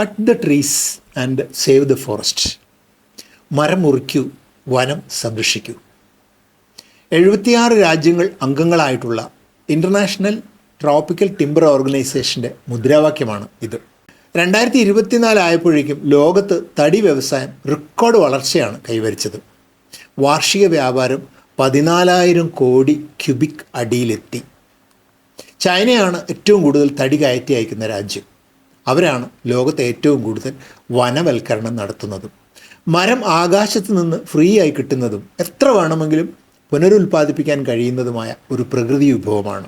Cut the trees and save the forest മരം മുറിക്കൂ വനം സംരക്ഷിക്കൂ. എഴുപത്തിയാറ് രാജ്യങ്ങൾ അംഗങ്ങളായിട്ടുള്ള ഇന്റർനാഷണൽ ട്രോപ്പിക്കൽ ടിംബർ ഓർഗനൈസേഷന്റെ മുദ്രാവാക്യമാണ് ഇത്. രണ്ടായിരത്തി ഇരുപത്തിനാല് ആയപ്പോഴേക്കും ലോകത്ത് തടി വ്യവസായം റെക്കോർഡ് വളർച്ചയാണ് കൈവരിച്ചത്. വാർഷിക വ്യാപാരം പതിനാലായിരം കോടി ക്യുബിക് അടിയിലെത്തി. ചൈനയാണ് ഏറ്റവും കൂടുതൽ തടി കയറ്റി അയക്കുന്ന രാജ്യം. അവരാണ് ലോകത്തെ ഏറ്റവും കൂടുതൽ വനവൽക്കരണം നടത്തുന്നതും. മരം ആകാശത്ത് നിന്ന് ഫ്രീ ആയി കിട്ടുന്നതും എത്ര വേണമെങ്കിലും പുനരുൽപ്പാദിപ്പിക്കാൻ കഴിയുന്നതുമായ ഒരു പ്രകൃതി വിഭവമാണ്.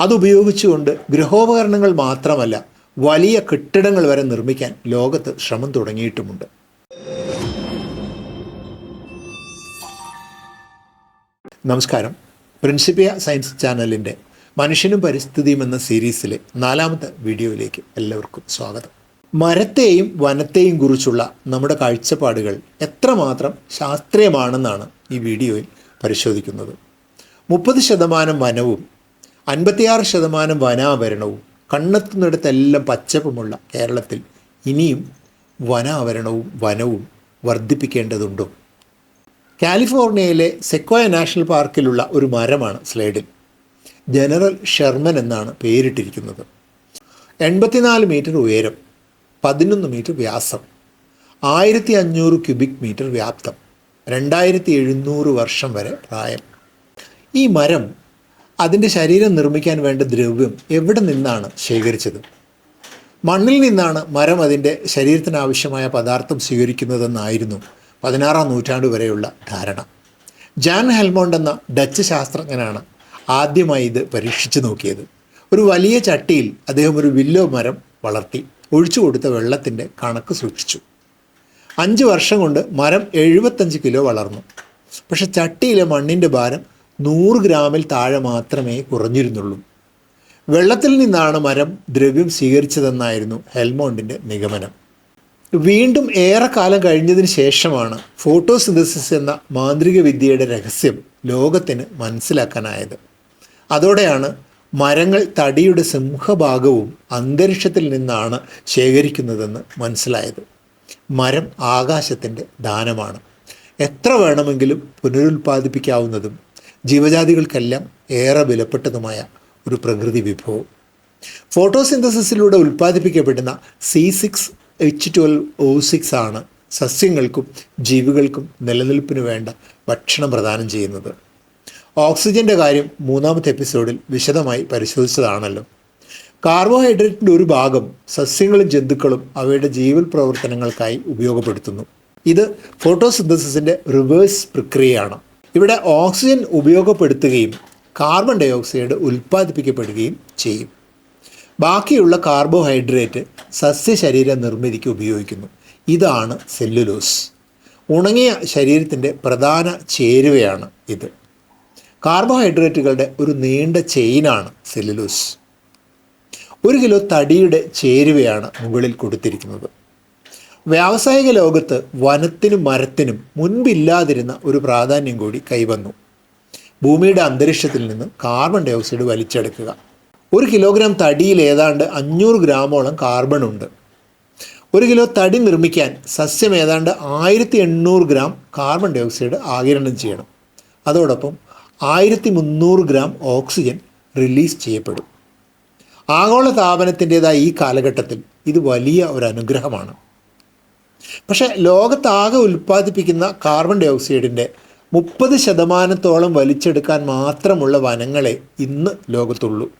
അതുപയോഗിച്ചുകൊണ്ട് ഗൃഹോപകരണങ്ങൾ മാത്രമല്ല വലിയ കെട്ടിടങ്ങൾ വരെ നിർമ്മിക്കാൻ ലോകത്ത് ശ്രമം തുടങ്ങിയിട്ടുമുണ്ട്. നമസ്കാരം. പ്രിൻസിപ്പിയ സയൻസ് ചാനലിന്റെ മനുഷ്യനും പരിസ്ഥിതിയും എന്ന സീരീസിലെ നാലാമത്തെ വീഡിയോയിലേക്ക് എല്ലാവർക്കും സ്വാഗതം. മരത്തെയും വനത്തെയും കുറിച്ചുള്ള നമ്മുടെ കാഴ്ചപ്പാടുകൾ എത്രമാത്രം ശാസ്ത്രീയമാണെന്നാണ് ഈ വീഡിയോയിൽ പരിശോധിക്കുന്നത്. മുപ്പത് ശതമാനം വനവും അൻപത്തിയാറ് ശതമാനം വനാവരണവും കണ്ണെത്തുന്നിടത്തെല്ലാം പച്ചപ്പുമുള്ള കേരളത്തിൽ ഇനിയും വനാവരണവും വനവും വർദ്ധിപ്പിക്കേണ്ടതുണ്ടോ? കാലിഫോർണിയയിലെ സെക്കോയ നാഷണൽ പാർക്കിലുള്ള ഒരു മരമാണ് സ്ലൈഡിൽ. ജനറൽ ഷെർമൻ എന്നാണ് പേരിട്ടിരിക്കുന്നത്. എൺപത്തിനാല് മീറ്റർ ഉയരം പതിനൊന്ന് മീറ്റർ വ്യാസം ആയിരത്തി അഞ്ഞൂറ് ക്യൂബിക് മീറ്റർ വ്യാപ്തം രണ്ടായിരത്തി എഴുന്നൂറ് വർഷം വരെ പ്രായം. ഈ മരം അതിന്റെ ശരീരം നിർമ്മിക്കാൻ വേണ്ട ദ്രവ്യം എവിടെ നിന്നാണ് ശേഖരിച്ചത്? മണ്ണിൽ നിന്നാണ് മരം അതിന്റെ ശരീരത്തിനാവശ്യമായ പദാർത്ഥം സ്വീകരിക്കുന്നതെന്നായിരുന്നു പതിനാറാം നൂറ്റാണ്ട് വരെയുള്ള ധാരണ. ജാൻ ഹെൽമോണ്ട് എന്ന ഡച്ച് ശാസ്ത്രജ്ഞനാണ് ആദ്യമായി ഇത് പരീക്ഷിച്ചു നോക്കിയത്. ഒരു വലിയ ചട്ടിയിൽ അദ്ദേഹം ഒരു വില്ലോ മരം വളർത്തി ഒഴിച്ചു കൊടുത്ത വെള്ളത്തിന്റെ കണക്ക് സൂക്ഷിച്ചു. അഞ്ച് വർഷം കൊണ്ട് മരം എഴുപത്തഞ്ച് കിലോ വളർന്നു. പക്ഷെ ചട്ടിയിലെ മണ്ണിന്റെ ഭാരം നൂറ് ഗ്രാമിൽ താഴെ മാത്രമേ കുറഞ്ഞിരുന്നുള്ളൂ. വെള്ളത്തിൽ നിന്നാണ് മരം ദ്രവ്യം സ്വീകരിച്ചതെന്നായിരുന്നു ഹെൽമോണ്ടിന്റെ നിഗമനം. വീണ്ടും ഏറെക്കാലം കഴിഞ്ഞതിന് ശേഷമാണ് ഫോട്ടോസിന്തസിസ് എന്ന മാന്ത്രിക വിദ്യയുടെ രഹസ്യം ലോകത്തിന് മനസ്സിലാക്കാനായത്. അതോടെയാണ് മരങ്ങൾ തടിയുടെ സിംഹഭാഗവും അന്തരീക്ഷത്തിൽ നിന്നാണ് ശേഖരിക്കുന്നതെന്ന് മനസ്സിലായത്. മരം ആകാശത്തിന്റെ ദാനമാണ്. എത്ര വേണമെങ്കിലും പുനരുൽപ്പാദിപ്പിക്കാവുന്നതും ജീവജാതികൾക്കെല്ലാം ഏറെ വിലപ്പെട്ടതുമായ ഒരു പ്രകൃതി വിഭവം. ഫോട്ടോസിന്തസിസിലൂടെ ഉൽപ്പാദിപ്പിക്കപ്പെടുന്ന C six H twelve O six ആണ് സസ്യങ്ങൾക്കും ജീവികൾക്കും നിലനിൽപ്പിന് വേണ്ട ഭക്ഷണം പ്രദാനം ചെയ്യുന്നത്. ഓക്സിജന്റെ കാര്യം മൂന്നാമത്തെ എപ്പിസോഡിൽ വിശദമായി പരിശോധിച്ചതാണല്ലോ. കാർബോഹൈഡ്രേറ്റിന്റെ ഒരു ഭാഗം സസ്യങ്ങളും ജന്തുക്കളും അവയുടെ ജീവൽ പ്രവർത്തനങ്ങൾക്കായി ഉപയോഗപ്പെടുത്തുന്നു. ഇത് ഫോട്ടോസിന്തസിസിന്റെ റിവേഴ്സ് പ്രക്രിയയാണ്. ഇവിടെ ഓക്സിജൻ ഉപയോഗപ്പെടുത്തുകയും കാർബൺ ഡൈ ഓക്സൈഡ് ഉൽപ്പാദിപ്പിക്കപ്പെടുകയും ചെയ്യും. ബാക്കിയുള്ള കാർബോഹൈഡ്രേറ്റ് സസ്യശരീര നിർമ്മിതിക്ക് ഉപയോഗിക്കുന്നു. ഇതാണ് സെല്ലുലോസ്. ഉണങ്ങിയ ശരീരത്തിന്റെ പ്രധാന ചേരുവയാണ് ഇത്. കാർബോഹൈഡ്രേറ്റുകളുടെ ഒരു നീണ്ട ചെയിനാണ് സെല്ലുലോസ്. ഒരു കിലോ തടിയുടെ ചേരുവയാണ് മുകളിൽ കൊടുത്തിരിക്കുന്നത്. വ്യാവസായിക ലോകത്ത് വനത്തിനും മരത്തിനും മുൻപില്ലാതിരുന്ന ഒരു പ്രാധാന്യം കൂടി കൈവന്നു. ഭൂമിയുടെ അന്തരീക്ഷത്തിൽ നിന്ന് കാർബൺ ഡൈ ഓക്സൈഡ് വലിച്ചെടുക്കുക. ഒരു കിലോഗ്രാം തടിയിൽ ഏതാണ്ട് അഞ്ഞൂറ് ഗ്രാമോളം കാർബൺ ഉണ്ട്. ഒരു കിലോ തടി നിർമ്മിക്കാൻ സസ്യം ഏതാണ്ട് ആയിരത്തി എണ്ണൂറ് ഗ്രാം കാർബൺ ഡൈ ഓക്സൈഡ് ആകിരണം ചെയ്യണം. അതോടൊപ്പം ആയിരത്തി മുന്നൂറ് ഗ്രാം ഓക്സിജൻ റിലീസ് ചെയ്യപ്പെടും. ആഗോള താപനത്തിന്റെതായ ഈ കാലഘട്ടത്തിൽ ഇത് വലിയ ഒരു അനുഗ്രഹമാണ് പക്ഷേ ലോകത്താകെ ഉൽപ്പാദിപ്പിക്കുന്ന കാർബൺ ഡൈ ഓക്സൈഡിന്റെ മുപ്പത് ശതമാനത്തോളം വലിച്ചെടുക്കാൻ മാത്രമുള്ള വനങ്ങളെ ഇന്ന് ലോകത്തുള്ളൂ.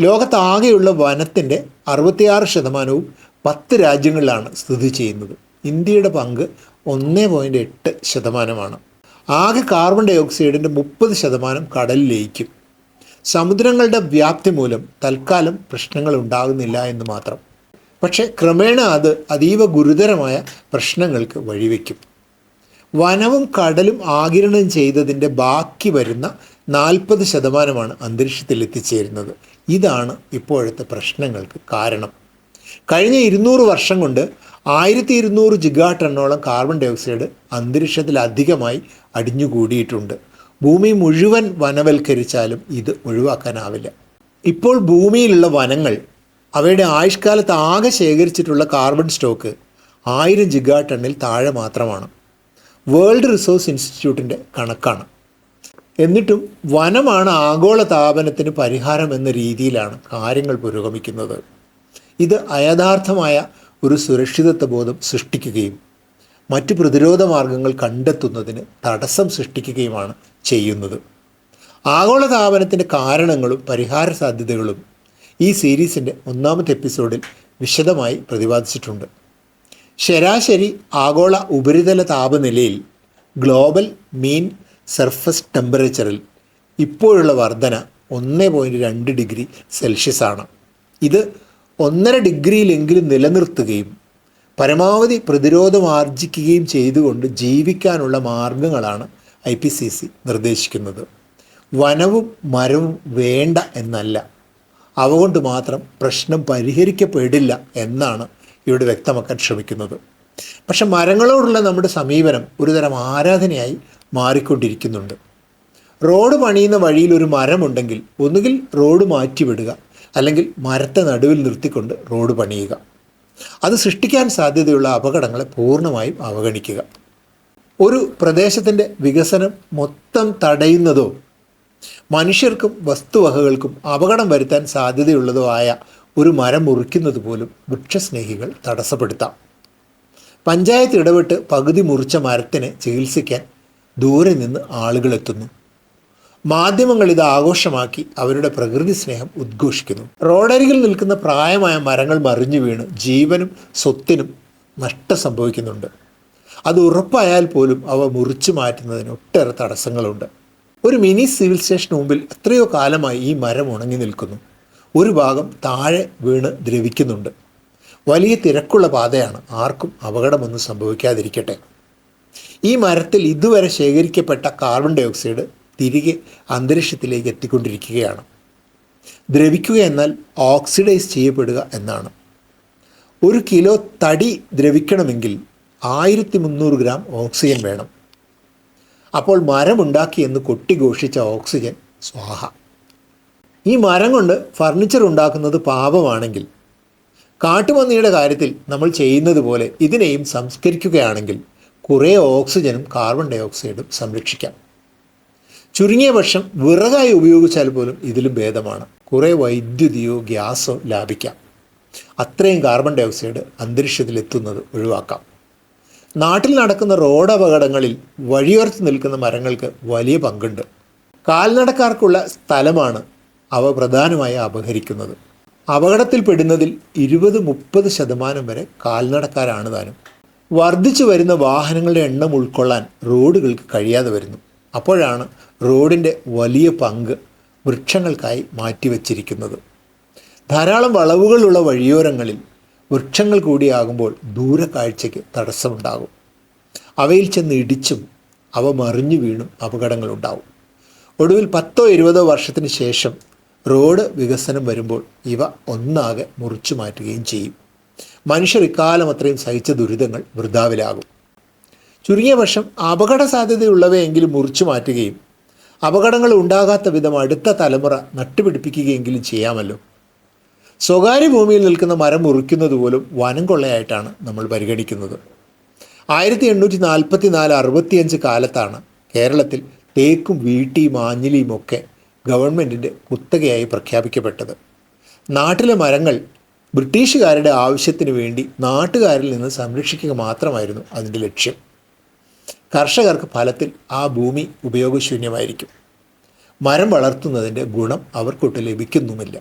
ലോകത്താകെയുള്ള വനത്തിന്റെ അറുപത്തിയാറ് ശതമാനവും പത്ത് രാജ്യങ്ങളിലാണ് സ്ഥിതി ചെയ്യുന്നത്. ഇന്ത്യയുടെ പങ്ക് ഒന്ന് പോയിന്റ് എട്ട് ശതമാനമാണ്. ആകെ കാർബൺ ഡൈ ഓക്സൈഡിന്റെ മുപ്പത് ശതമാനം കടലിൽ ലയിക്കും. സമുദ്രങ്ങളുടെ വ്യാപ്തി മൂലം തൽക്കാലം പ്രശ്നങ്ങൾ ഉണ്ടാകുന്നില്ല എന്ന് മാത്രം. പക്ഷേ ക്രമേണ അത് അതീവ ഗുരുതരമായ പ്രശ്നങ്ങൾക്ക് വഴിവെക്കും. വനവും കടലും ആകിരണം ചെയ്തതിന്റെ ബാക്കി വരുന്ന നാൽപ്പത് ശതമാനമാണ് അന്തരീക്ഷത്തിൽ എത്തിച്ചേരുന്നത്. ഇതാണ് ഇപ്പോഴത്തെ പ്രശ്നങ്ങൾക്ക് കാരണം. കഴിഞ്ഞ ഇരുന്നൂറ് വർഷം കൊണ്ട് ആയിരത്തി ഇരുന്നൂറ് ജിഗാ ടണ്ണോളം കാർബൺ ഡൈ ഓക്സൈഡ് അന്തരീക്ഷത്തിൽ അധികമായി അടിഞ്ഞുകൂടിയിട്ടുണ്ട്. ഭൂമി മുഴുവൻ വനവൽക്കരിച്ചാലും ഇത് ഒഴിവാക്കാനാവില്ല. ഇപ്പോൾ ഭൂമിയിലുള്ള വനങ്ങൾ അവയുടെ ആയുഷ്കാലത്ത് ആകെ ശേഖരിച്ചിട്ടുള്ള കാർബൺ സ്റ്റോക്ക് ആയിരം ജിഗാ ടണ്ണിൽ താഴെ മാത്രമാണ്. വേൾഡ് റിസോഴ്സ് ഇൻസ്റ്റിറ്റ്യൂട്ടിന്റെ കണക്കാണ്. എന്നിട്ടും വനമാണ് ആഗോള താപനത്തിന് പരിഹാരം എന്ന രീതിയിലാണ് കാര്യങ്ങൾ പുരോഗമിക്കുന്നത്. ഇത് അയഥാർത്ഥമായ ഒരു സുരക്ഷിതത്വ ബോധം സൃഷ്ടിക്കുകയും മറ്റ് പ്രതിരോധ മാർഗങ്ങൾ കണ്ടെത്തുന്നതിന് തടസ്സം സൃഷ്ടിക്കുകയുമാണ് ചെയ്യുന്നത്. ആഗോളതാപനത്തിന്റെ കാരണങ്ങളും പരിഹാര സാധ്യതകളും ഈ സീരീസിന്റെ ഒന്നാമത്തെ എപ്പിസോഡിൽ വിശദമായി പ്രതിപാദിച്ചിട്ടുണ്ട്. ശരാശരി ആഗോള ഉപരിതല താപനിലയിൽ ഗ്ലോബൽ മീൻ സർഫസ് ടെമ്പറേച്ചറിൽ ഇപ്പോഴുള്ള വർധന ഒന്ന് പോയിന്റ് രണ്ട് ഡിഗ്രി സെൽഷ്യസാണ്. ഇത് ഒന്നര ഡിഗ്രിയിലെങ്കിലും നിലനിർത്തുകയും പരമാവധി പ്രതിരോധം ആർജിക്കുകയും ചെയ്തുകൊണ്ട് ജീവിക്കാനുള്ള മാർഗങ്ങളാണ് ഐ പി സി സി നിർദ്ദേശിക്കുന്നത്. വനവും മരവും വേണ്ട എന്നല്ല. അവ കൊണ്ട് മാത്രം പ്രശ്നം പരിഹരിക്കപ്പെടില്ല എന്നാണ് ഇവിടെ വ്യക്തമാക്കാൻ ശ്രമിക്കുന്നത്. പക്ഷെ മരങ്ങളോടുള്ള നമ്മുടെ സമീപനം ഒരുതരം ആരാധനയായി മാറിക്കൊണ്ടിരിക്കുന്നുണ്ട്. റോഡ് പണിയുന്ന വഴിയിൽ ഒരു മരമുണ്ടെങ്കിൽ ഒന്നുകിൽ റോഡ് മാറ്റിവിടുക അല്ലെങ്കിൽ മരത്തെ നടുവിൽ നിർത്തിക്കൊണ്ട് റോഡ് പണിയുക. അത് സൃഷ്ടിക്കാൻ സാധ്യതയുള്ള അപകടങ്ങളെ പൂർണമായും അവഗണിക്കുക. ഒരു പ്രദേശത്തിന്റെ വികസനം മൊത്തം തടയുന്നതോ മനുഷ്യർക്കും വസ്തുവകകൾക്കും അപകടം വരുത്താൻ സാധ്യതയുള്ളതോ ആയ ഒരു മരം മുറിക്കുന്നത് പോലും വൃക്ഷസ്നേഹികൾ തടസ്സപ്പെടുത്താം. പഞ്ചായത്ത് ഇടപെട്ട് പകുതി മുറിച്ച മരത്തിന് ചികിത്സിക്കാൻ ദൂരെ നിന്ന് ആളുകൾ എത്തുന്നു. മാധ്യമങ്ങൾ ഇത് ആഘോഷമാക്കി അവരുടെ പ്രകൃതി സ്നേഹം ഉദ്ഘോഷിക്കുന്നു. റോഡരികിൽ നിൽക്കുന്ന പ്രായമായ മരങ്ങൾ മറിഞ്ഞു വീണ് ജീവനും സ്വത്തിനും നഷ്ടം സംഭവിക്കുന്നുണ്ട്. അത് ഉറപ്പായാൽ പോലും അവ മുറിച്ചു മാറ്റുന്നതിന് ഒട്ടേറെ തടസ്സങ്ങളുണ്ട്. ഒരു മിനി സിവിൽ സ്റ്റേഷന് മുമ്പിൽ എത്രയോ കാലമായി ഈ മരം ഉണങ്ങി നിൽക്കുന്നു. ഒരു ഭാഗം താഴെ വീണ് ദ്രവിക്കുന്നുണ്ട്. വലിയ തിരക്കുള്ള പാതയാണ്. ആർക്കും അപകടമൊന്നും സംഭവിക്കാതിരിക്കട്ടെ. ഈ മരത്തിൽ ഇതുവരെ ശേഖരിക്കപ്പെട്ട കാർബൺ ഡയോക്സൈഡ് തിരികെ അന്തരീക്ഷത്തിലേക്ക് എത്തിക്കൊണ്ടിരിക്കുകയാണ്. ദ്രവിക്കുക എന്നാൽ ഓക്സിഡൈസ് ചെയ്യപ്പെടുക എന്നാണ്. ഒരു കിലോ തടി ദ്രവിക്കണമെങ്കിൽ ആയിരത്തി മുന്നൂറ് ഗ്രാം ഓക്സിജൻ വേണം. അപ്പോൾ മരമുണ്ടാക്കി എന്ന് കൊട്ടിഘോഷിച്ച ഓക്സിജൻ സ്വാഹ. ഈ മരം കൊണ്ട് ഫർണിച്ചർ ഉണ്ടാക്കുന്നത് പാപമാണെങ്കിൽ കാട്ടുപന്നിയുടെ കാര്യത്തിൽ നമ്മൾ ചെയ്യുന്നത് പോലെ ഇതിനെയും സംസ്കരിക്കുകയാണെങ്കിൽ കുറേ ഓക്സിജനും കാർബൺ ഡൈ ഓക്സൈഡും സംരക്ഷിക്കാം. ചുരുങ്ങിയ പക്ഷം വിറകായി ഉപയോഗിച്ചാൽ പോലും ഇതിലും ഭേദമാണ്. കുറേ വൈദ്യുതിയോ ഗ്യാസോ ലാഭിക്കാം. അത്രയും കാർബൺ ഡൈ ഓക്സൈഡ് അന്തരീക്ഷത്തിൽ എത്തുന്നത് ഒഴിവാക്കാം. നാട്ടിൽ നടക്കുന്ന റോഡ് അപകടങ്ങളിൽ വഴിയോർത്ത് നിൽക്കുന്ന മരങ്ങൾക്ക് വലിയ പങ്കുണ്ട്. കാൽനടക്കാർക്കുള്ള സ്ഥലമാണ് അവ പ്രധാനമായി അപഹരിക്കുന്നത്. അപകടത്തിൽപ്പെടുന്നതിൽ ഇരുപത് മുപ്പത് ശതമാനം വരെ കാൽനടക്കാരാണ് താനും. വർദ്ധിച്ചു വരുന്ന വാഹനങ്ങളുടെ എണ്ണം ഉൾക്കൊള്ളാൻ റോഡുകൾക്ക് കഴിയാതെ വരുന്നു. അപ്പോഴാണ് റോഡിന്റെ വലിയ പങ്ക് വൃക്ഷങ്ങൾക്കായി മാറ്റിവെച്ചിരിക്കുന്നത്. ധാരാളം വളവുകളുള്ള വഴിയോരങ്ങളിൽ വൃക്ഷങ്ങൾ കൂടിയാകുമ്പോൾ ദൂരക്കാഴ്ചയ്ക്ക് തടസ്സമുണ്ടാകും. അവയിൽ ചെന്ന് ഇടിച്ചും അവ മറിഞ്ഞു വീണും അപകടങ്ങളുണ്ടാവും. ഒടുവിൽ പത്തോ ഇരുപതോ വർഷത്തിന് ശേഷം റോഡ് വികസനം വരുമ്പോൾ ഇവ ഒന്നാകെ മുറിച്ചു മാറ്റുകയും ചെയ്യും. മനുഷ്യർ ഇക്കാലം അത്രയും സഹിച്ച ദുരിതങ്ങൾ വൃതാവിലാകും ചുരുങ്ങിയ വർഷം അപകട സാധ്യതയുള്ളവയെങ്കിലും മുറിച്ചു മാറ്റുകയും അപകടങ്ങൾ ഉണ്ടാകാത്ത വിധം അടുത്ത തലമുറ നട്ടുപിടിപ്പിക്കുകയെങ്കിലും ചെയ്യാമല്ലോ. സ്വകാര്യ ഭൂമിയിൽ നിൽക്കുന്ന മരം മുറിക്കുന്നത് പോലും വനം കൊള്ളയായിട്ടാണ് നമ്മൾ പരിഗണിക്കുന്നത്. ആയിരത്തി എണ്ണൂറ്റി നാൽപ്പത്തി നാല് അറുപത്തിയഞ്ച് കാലത്താണ് കേരളത്തിൽ തേക്കും വീട്ടിയും ആഞ്ഞിലിയും ഒക്കെ ഗവൺമെന്റിന്റെ കുത്തകയായി പ്രഖ്യാപിക്കപ്പെട്ടത്. നാട്ടിലെ മരങ്ങൾ ബ്രിട്ടീഷുകാരുടെ ആവശ്യത്തിന് വേണ്ടി നാട്ടുകാരിൽ നിന്ന് സംരക്ഷിക്കുക മാത്രമായിരുന്നു അതിന്റെ ലക്ഷ്യം. കർഷകർക്ക് ഫലത്തിൽ ആ ഭൂമി ഉപയോഗശൂന്യമായിരിക്കും. മരം വളർത്തുന്നതിന്റെ ഗുണം അവർക്കൊട്ട് ലഭിക്കുന്നുമില്ല.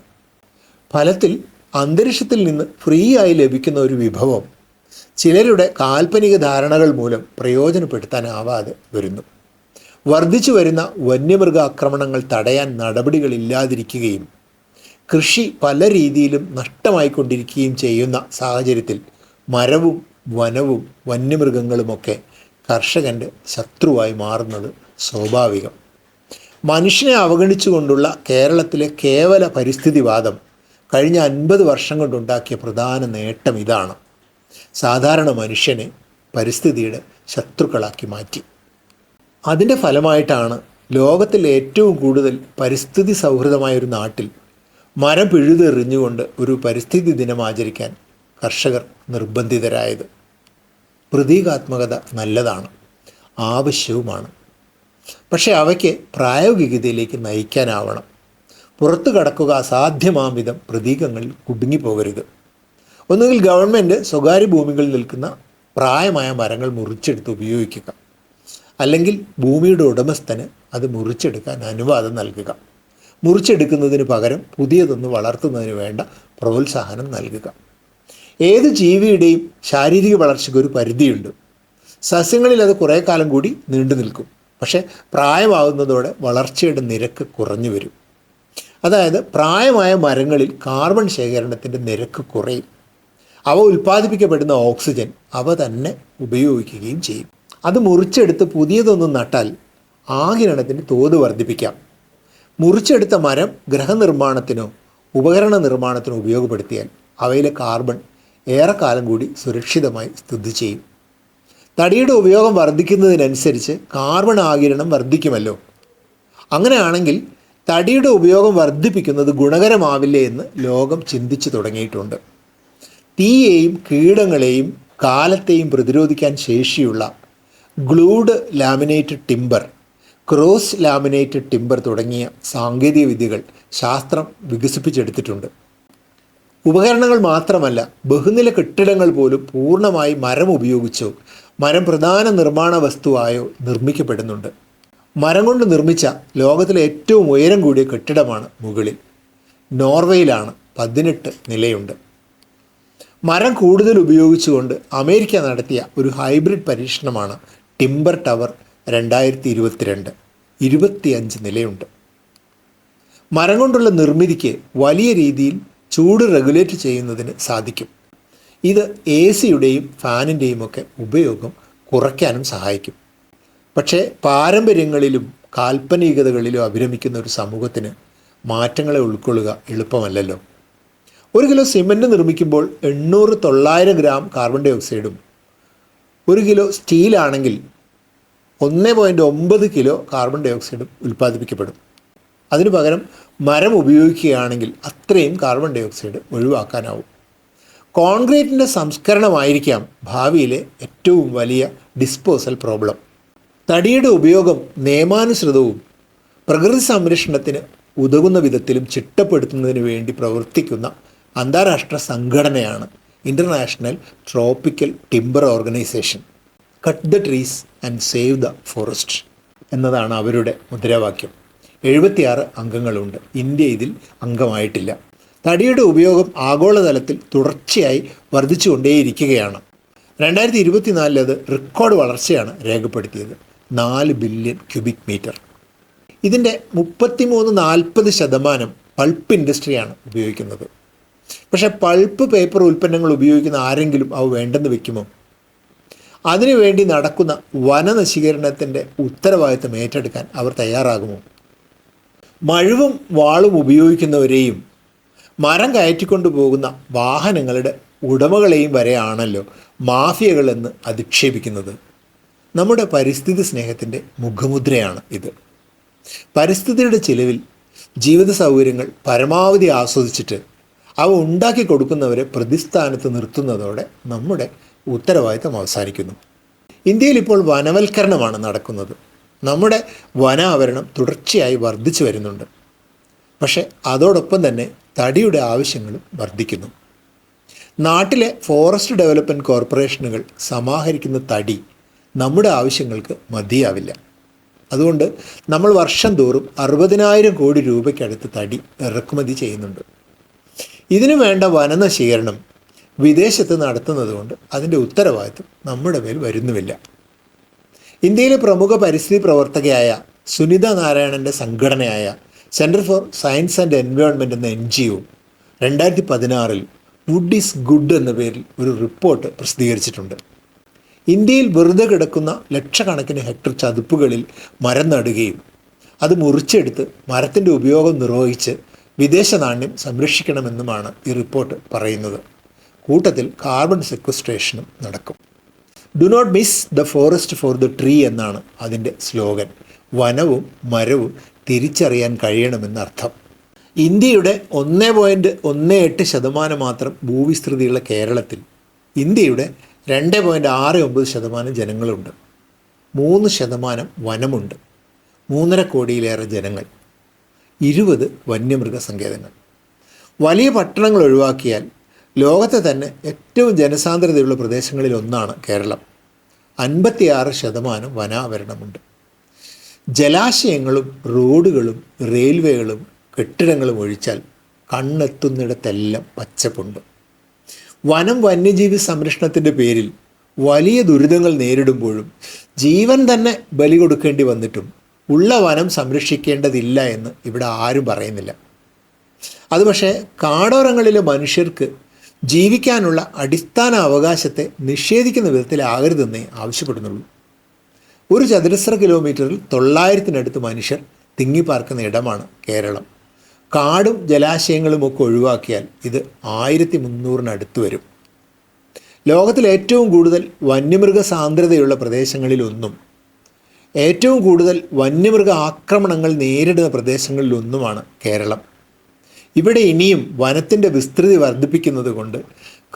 ഫലത്തിൽ അന്തരീക്ഷത്തിൽ നിന്ന് ഫ്രീ ആയി ലഭിക്കുന്ന ഒരു വിഭവം ചിലരുടെ കാൽപ്പനിക ധാരണകൾ മൂലം പ്രയോജനപ്പെടുത്താനാവാതെ വരുന്നു. വർദ്ധിച്ചു വരുന്ന വന്യമൃഗ ആക്രമണങ്ങൾ തടയാൻ നടപടികളില്ലാതിരിക്കുകയും കൃഷി പല രീതിയിലും നഷ്ടമായിക്കൊണ്ടിരിക്കുകയും ചെയ്യുന്ന സാഹചര്യത്തിൽ മരവും വനവും വന്യമൃഗങ്ങളുമൊക്കെ കർഷകന്റെ ശത്രുവായി മാറുന്നത് സ്വാഭാവികം. മനുഷ്യനെ അവഗണിച്ചുകൊണ്ടുള്ള കേരളത്തിലെ കേവല പരിസ്ഥിതിവാദം കഴിഞ്ഞ അൻപത് വർഷം കൊണ്ടുണ്ടാക്കിയ പ്രധാന നേട്ടം ഇതാണ്. സാധാരണ മനുഷ്യനെ പരിസ്ഥിതിയുടെ ശത്രുക്കളാക്കി മാറ്റി. അതിന്റെ ഫലമായിട്ടാണ് ലോകത്തിൽ ഏറ്റവും കൂടുതൽ പരിസ്ഥിതി സൗഹൃദമായ ഒരു നാട്ടിൽ മരം പിഴുതെറിഞ്ഞുകൊണ്ട് ഒരു പരിസ്ഥിതി ദിനം ആചരിക്കാൻ കർഷകർ നിർബന്ധിതരായത്. പ്രതീകാത്മകത നല്ലതാണ് ആവശ്യവുമാണ്. പക്ഷേ അവയ്ക്ക് പ്രായോഗികതയിലേക്ക് നയിക്കാനാവണം. പുറത്തു കടക്കുക അസാധ്യമാം വിധം പ്രതീകങ്ങളിൽ കുടുങ്ങിപ്പോകരുത്. ഒന്നുകിൽ ഗവൺമെന്റ് സ്വകാര്യ ഭൂമികളിൽ നിൽക്കുന്ന പ്രായമായ മരങ്ങൾ മുറിച്ചെടുത്ത് ഉപയോഗിക്കുക. അല്ലെങ്കിൽ ഭൂമിയുടെ ഉടമസ്ഥന് അത് മുറിച്ചെടുക്കാൻ അനുവാദം നൽകുക. മുറിച്ചെടുക്കുന്നതിന് പകരം പുതിയതൊന്ന് വളർത്തുന്നതിന് വേണ്ട പ്രോത്സാഹനം നൽകുക. ഏത് ജീവിയുടെയും ശാരീരിക വളർച്ചയ്ക്ക് ഒരു പരിധിയുണ്ട്. സസ്യങ്ങളിൽ അത് കുറേ കാലം കൂടി നീണ്ടു നിൽക്കും. പക്ഷേ പ്രായമാകുന്നതോടെ വളർച്ചയുടെ നിരക്ക് കുറഞ്ഞു വരും. അതായത് പ്രായമായ മരങ്ങളിൽ കാർബൺ ശേഖരണത്തിന്റെ നിരക്ക് കുറയും. അവ ഉൽപ്പാദിപ്പിക്കപ്പെടുന്ന ഓക്സിജൻ അവ തന്നെ ഉപയോഗിക്കുകയും ചെയ്യും. അത് മുറിച്ചെടുത്ത് പുതിയതൊന്നും നട്ടാൽ ആകിരണത്തിന്റെ തോത് വർദ്ധിപ്പിക്കാം. മുറിച്ചെടുത്ത മരം ഗ്രഹനിർമ്മാണത്തിനോ ഉപകരണ നിർമ്മാണത്തിനോ ഉപയോഗപ്പെടുത്തിയാൽ അവയിലെ കാർബൺ ഏറെക്കാലം കൂടി സുരക്ഷിതമായി സ്ഥിതി ചെയ്യും. തടിയുടെ ഉപയോഗം വർദ്ധിക്കുന്നതിനനുസരിച്ച് കാർബൺ ആകിരണം വർദ്ധിക്കുമല്ലോ. അങ്ങനെയാണെങ്കിൽ തടിയുടെ ഉപയോഗം വർദ്ധിപ്പിക്കുന്നത് ഗുണകരമാവില്ലേ എന്ന് ലോകം ചിന്തിച്ചു തുടങ്ങിയിട്ടുണ്ട്. തീയെയും കീടങ്ങളെയും കാലത്തെയും പ്രതിരോധിക്കാൻ ശേഷിയുള്ള glued laminated timber cross laminated timber തുടങ്ങിയ സാങ്കേതിക വിദ്യകൾ ശാസ്ത്രം വികസിപ്പിച്ചെടുത്തിട്ടുണ്ട്. ഉപകരണങ്ങൾ മാത്രമല്ല ബഹുനില കെട്ടിടങ്ങൾ പോലും പൂർണമായി മരം ഉപയോഗിച്ചോ. മരം പ്രധാന നിർമ്മാണ വസ്തുവായോ നിർമ്മിക്കപ്പെടുന്നുണ്ട്. മരം കൊണ്ട് നിർമ്മിച്ച ലോകത്തിലെ ഏറ്റവും ഉയരം കൂടിയ കെട്ടിടമാണ് മുകളിൽ. നോർവേയിലാണ് പതിനെട്ട് നിലയുണ്ട്. മരം കൂടുതൽ ഉപയോഗിച്ചുകൊണ്ട് അമേരിക്ക നടത്തിയ ഒരു ഹൈബ്രിഡ് പരീക്ഷണമാണ് ടിംബർ ടവർ രണ്ടായിരത്തി ഇരുപത്തിരണ്ട് ഇരുപത്തിയഞ്ച് നിലയുണ്ട്. മരം കൊണ്ടുള്ള നിർമ്മിതിക്ക് വലിയ രീതിയിൽ ചൂട് റെഗുലേറ്റ് ചെയ്യുന്നതിന് സാധിക്കും. ഇത് എ സിയുടെയും ഫാനിന്റെയും ഒക്കെ ഉപയോഗം കുറയ്ക്കാനും സഹായിക്കും. പക്ഷേ പാരമ്പര്യങ്ങളിലും കാൽപ്പനികതകളിലും അഭിരമിക്കുന്ന ഒരു സമൂഹത്തിന് മാറ്റങ്ങളെ ഉൾക്കൊള്ളുക എളുപ്പമല്ലല്ലോ. ഒരു കിലോ സിമന്റ് നിർമ്മിക്കുമ്പോൾ എണ്ണൂറ് തൊള്ളായിരം ഗ്രാം കാർബൺ ഡൈ ഓക്സൈഡും ഒരു കിലോ സ്റ്റീലാണെങ്കിൽ ഒന്ന് പോയിന്റ് ഒമ്പത് കിലോ കാർബൺ ഡൈ ഓക്സൈഡും ഉൽപ്പാദിപ്പിക്കപ്പെടും. അതിനു പകരം മരം ഉപയോഗിക്കുകയാണെങ്കിൽ അത്രയും കാർബൺ ഡൈ ഓക്സൈഡ് ഒഴിവാക്കാനാവും. കോൺക്രീറ്റിന്റെ സംസ്കരണമായിരിക്കാം ഭാവിയിലെ ഏറ്റവും വലിയ ഡിസ്പോസൽ പ്രോബ്ലം തടിയുടെ ഉപയോഗം നിയമാനുസൃതവും പ്രകൃതി സംരക്ഷണത്തിന് ഉതകുന്ന വിധത്തിലും ചിട്ടപ്പെടുത്തുന്നതിന് വേണ്ടി പ്രവർത്തിക്കുന്ന അന്താരാഷ്ട്ര സംഘടനയാണ് international tropical timber organisation cut the trees and save the forest എന്നതാണ് അവരുടെ മുദ്രാവാക്യം. എഴുപത്തിയാറ് അംഗങ്ങളുണ്ട്. ഇന്ത്യ ഇതിൽ അംഗമായിട്ടില്ല. തടിയുടെ ഉപയോഗം ആഗോളതലത്തിൽ തുടർച്ചയായി വർദ്ധിച്ചുകൊണ്ടേയിരിക്കുകയാണ്. രണ്ടായിരത്തി ഇരുപത്തിനാലിൽ അത് റെക്കോർഡ് വളർച്ചയാണ് രേഖപ്പെടുത്തിയത്. നാല് ബില്യൺ ക്യൂബിക് മീറ്റർ. ഇതിന്റെ മുപ്പത്തിമൂന്ന് നാൽപ്പത് ശതമാനം പൾപ്പ് ഇൻഡസ്ട്രിയാണ് ഉപയോഗിക്കുന്നത്. പക്ഷേ പൾപ്പ് പേപ്പർ ഉൽപ്പന്നങ്ങൾ ഉപയോഗിക്കുന്ന ആരെങ്കിലും അവ വേണ്ടെന്ന് വെക്കുമോ? അതിനുവേണ്ടി നടക്കുന്ന വനനശീകരണത്തിന്റെ ഉത്തരവാദിത്തം ഏറ്റെടുക്കാൻ അവർ തയ്യാറാകുമോ? മഴുവും വാളും ഉപയോഗിക്കുന്നവരെയും മരം കയറ്റിക്കൊണ്ടു പോകുന്ന വാഹനങ്ങളുടെ ഉടമകളെയും വരെയാണല്ലോ മാഫിയകളെന്ന് അധിക്ഷേപിക്കുന്നത്. നമ്മുടെ പരിസ്ഥിതി സ്നേഹത്തിന്റെ മുഖമുദ്രയാണ് ഇത്. പരിസ്ഥിതിയുടെ ചിലവിൽ ജീവിത സൗകര്യങ്ങൾ പരമാവധി ആസ്വദിച്ചിട്ട് അവ ഉണ്ടാക്കി കൊടുക്കുന്നവരെ പ്രതിസ്ഥാനത്ത് നിർത്തുന്നതോടെ നമ്മുടെ ഉത്തരവാദിത്തം അവസാനിക്കുന്നു. ഇന്ത്യയിൽ ഇപ്പോൾ വനവൽക്കരണമാണ് നടക്കുന്നത്. നമ്മുടെ വനാവരണം തുടർച്ചയായി വർദ്ധിച്ചു വരുന്നുണ്ട്. പക്ഷേ അതോടൊപ്പം തന്നെ തടിയുടെ ആവശ്യങ്ങളും വർദ്ധിക്കുന്നു. നാട്ടിലെ ഫോറസ്റ്റ് ഡെവലപ്മെന്റ് കോർപ്പറേഷനുകൾ സമാഹരിക്കുന്ന തടി നമ്മുടെ ആവശ്യങ്ങൾക്ക് മതിയാവില്ല. അതുകൊണ്ട് നമ്മൾ വർഷം തോറും അറുപതിനായിരം കോടി രൂപയ്ക്കടുത്ത് തടി ഇറക്കുമതി ചെയ്യുന്നുണ്ട്. ഇതിനു വേണ്ട വനനശീകരണം വിദേശത്ത് നടത്തുന്നതുകൊണ്ട് അതിന്റെ ഉത്തരവാദിത്വം നമ്മുടെ മേൽ വരുന്നുമില്ല. ഇന്ത്യയിലെ പ്രമുഖ പരിസ്ഥിതി പ്രവർത്തകയായ സുനിത നാരായണന്റെ സംഘടനയായ centre for science and environment എന്ന എൻ ജി ഒ രണ്ടായിരത്തി പതിനാറിൽ വുഡ് ഈസ് ഗുഡ് എന്ന പേരിൽ ഒരു റിപ്പോർട്ട് പ്രസിദ്ധീകരിച്ചിട്ടുണ്ട്. ഇന്ത്യയിൽ വെറുതെ കിടക്കുന്ന ലക്ഷക്കണക്കിന് ഹെക്ടർ ചതുപ്പുകളിൽ മരം നടുകയും അത് മുറിച്ചെടുത്ത് മരത്തിന്റെ ഉപയോഗം നിർവഹിച്ച് വിദേശ നാണ്യം സംരക്ഷിക്കണമെന്നുമാണ് ഈ റിപ്പോർട്ട് പറയുന്നത്. കൂട്ടത്തിൽ കാർബൺ സെക്വസ്ട്രേഷനും നടക്കും. Do not miss the forest for the tree എന്നാണ് അതിന്റെ സ്ലോഗൻ. വനവും മരവും തിരിച്ചറിയാൻ കഴിയണമെന്നർത്ഥം ഇന്ത്യയുടെ ഒന്ന് പോയിന്റ് ഒന്ന് എട്ട് ശതമാനം മാത്രം ഭൂവിസ്തൃതിയുള്ള കേരളത്തിൽ ഇന്ത്യയുടെ രണ്ട് പോയിന്റ് ആറ് ഒമ്പത് ശതമാനം ജനങ്ങളുണ്ട്. മൂന്ന് ശതമാനം വനമുണ്ട്. മൂന്നര കോടിയിലേറെ ജനങ്ങൾ. ഇരുപത് വന്യമൃഗ സങ്കേതങ്ങൾ. വലിയ പട്ടണങ്ങൾ ഒഴിവാക്കിയാൽ ലോകത്തെ തന്നെ ഏറ്റവും ജനസാന്ദ്രതയുള്ള പ്രദേശങ്ങളിൽ ഒന്നാണ് കേരളം. അൻപത്തിയാറ് ശതമാനം വനാവരണമുണ്ട്. ജലാശയങ്ങളും റോഡുകളും റെയിൽവേകളും കെട്ടിടങ്ങളും ഒഴിച്ചാൽ കണ്ണെത്തുന്നിടത്തെല്ലാം പച്ചപ്പുണ്ട്. വനം വന്യജീവി സംരക്ഷണത്തിന്റെ പേരിൽ വലിയ ദുരിതങ്ങൾ നേരിടുമ്പോഴും ജീവൻ തന്നെ ബലി കൊടുക്കേണ്ടി വന്നിട്ടും ഉള്ള വനം സംരക്ഷിക്കേണ്ടതില്ല എന്ന് ഇവിടെ ആരും പറയുന്നില്ല. അത് പക്ഷേ കാടോരങ്ങളിലെ മനുഷ്യർക്ക് ജീവിക്കാനുള്ള അടിസ്ഥാന അവകാശത്തെ നിഷേധിക്കുന്ന വിധത്തിലാകരുതെന്നേ ആവശ്യപ്പെടുന്നുള്ളൂ. ഒരു ചതുരശ്ര കിലോമീറ്ററിൽ തൊള്ളായിരത്തിനടുത്ത് മനുഷ്യർ തിങ്ങിപ്പാർക്കുന്ന ഇടമാണ് കേരളം. കാടും ജലാശയങ്ങളും ഒക്കെ ഒഴിവാക്കിയാൽ ഇത് ആയിരത്തി മുന്നൂറിനടുത്ത് വരും. ലോകത്തിൽ ഏറ്റവും കൂടുതൽ വന്യമൃഗ സാന്ദ്രതയുള്ള പ്രദേശങ്ങളിലൊന്നും ഏറ്റവും കൂടുതൽ വന്യമൃഗ ആക്രമണങ്ങൾ നേരിടുന്ന പ്രദേശങ്ങളിലൊന്നുമാണ് കേരളം. ഇവിടെ ഇനിയും വനത്തിന്റെ വിസ്തൃതി വർദ്ധിപ്പിക്കുന്നത് കൊണ്ട്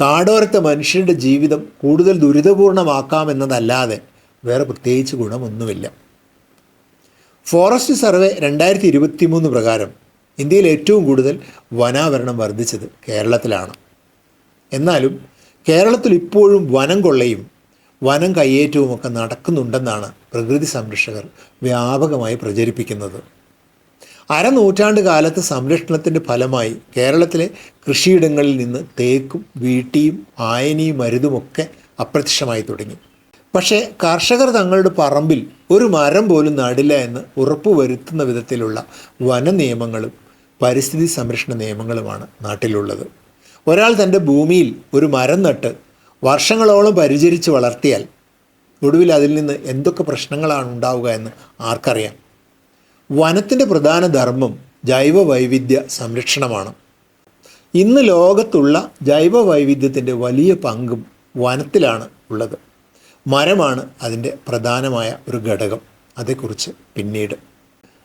കാടോരത്തെ മനുഷ്യരുടെ ജീവിതം കൂടുതൽ ദുരിതപൂർണമാക്കാമെന്നതല്ലാതെ വേറെ പ്രത്യേകിച്ച് ഗുണമൊന്നുമില്ല. ഫോറസ്റ്റ് സർവേ രണ്ടായിരത്തി ഇരുപത്തി മൂന്ന് പ്രകാരം ഇന്ത്യയിൽ ഏറ്റവും കൂടുതൽ വനാവരണം വർദ്ധിച്ചത് കേരളത്തിലാണ്. എന്നാലും കേരളത്തിൽ ഇപ്പോഴും വനം കൊള്ളയും വനം കയ്യേറ്റവും ഒക്കെ നടക്കുന്നുണ്ടെന്നാണ് പ്രകൃതി സംരക്ഷകർ വ്യാപകമായി പ്രചരിപ്പിക്കുന്നത്. അരനൂറ്റാണ്ട് കാലത്ത് സംരക്ഷണത്തിന്റെ ഫലമായി കേരളത്തിലെ കൃഷിയിടങ്ങളിൽ നിന്ന് തേക്കും വീട്ടിയും ആയനിയും മരുതുമൊക്കെ അപ്രത്യക്ഷമായി തുടങ്ങി. പക്ഷേ കർഷകർ തങ്ങളുടെ പറമ്പിൽ ഒരു മരം പോലും നടില്ല എന്ന് ഉറപ്പുവരുത്തുന്ന വിധത്തിലുള്ള വന നിയമങ്ങളും പരിസ്ഥിതി സംരക്ഷണ നിയമങ്ങളുമാണ് നാട്ടിലുള്ളത്. ഒരാൾ തന്റെ ഭൂമിയിൽ ഒരു മരം നട്ട് വർഷങ്ങളോളം പരിചരിച്ച് വളർത്തിയാൽ ഒടുവിൽ അതിൽ നിന്ന് എന്തൊക്കെ പ്രശ്നങ്ങളാണ് ഉണ്ടാവുക എന്ന് ആർക്കറിയാം. വനത്തിന്റെ പ്രധാന ധർമ്മം ജൈവ വൈവിധ്യ സംരക്ഷണമാണ്. ഇന്ന് ലോകത്തുള്ള ജൈവ വൈവിധ്യത്തിന്റെ വലിയ പങ്കും വനത്തിലാണ് ഉള്ളത്. മരമാണ് അതിന്റെ പ്രധാനമായ ഒരു ഘടകം. അതേക്കുറിച്ച് പിന്നീട്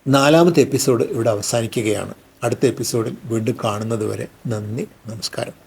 നാലാമത്തെ എപ്പിസോഡ് ഇവിടെ അവസാനിക്കുകയാണ്. അടുത്ത എപ്പിസോഡിൽ വീണ്ടും കാണുന്നതുവരെ നന്ദി നമസ്കാരം.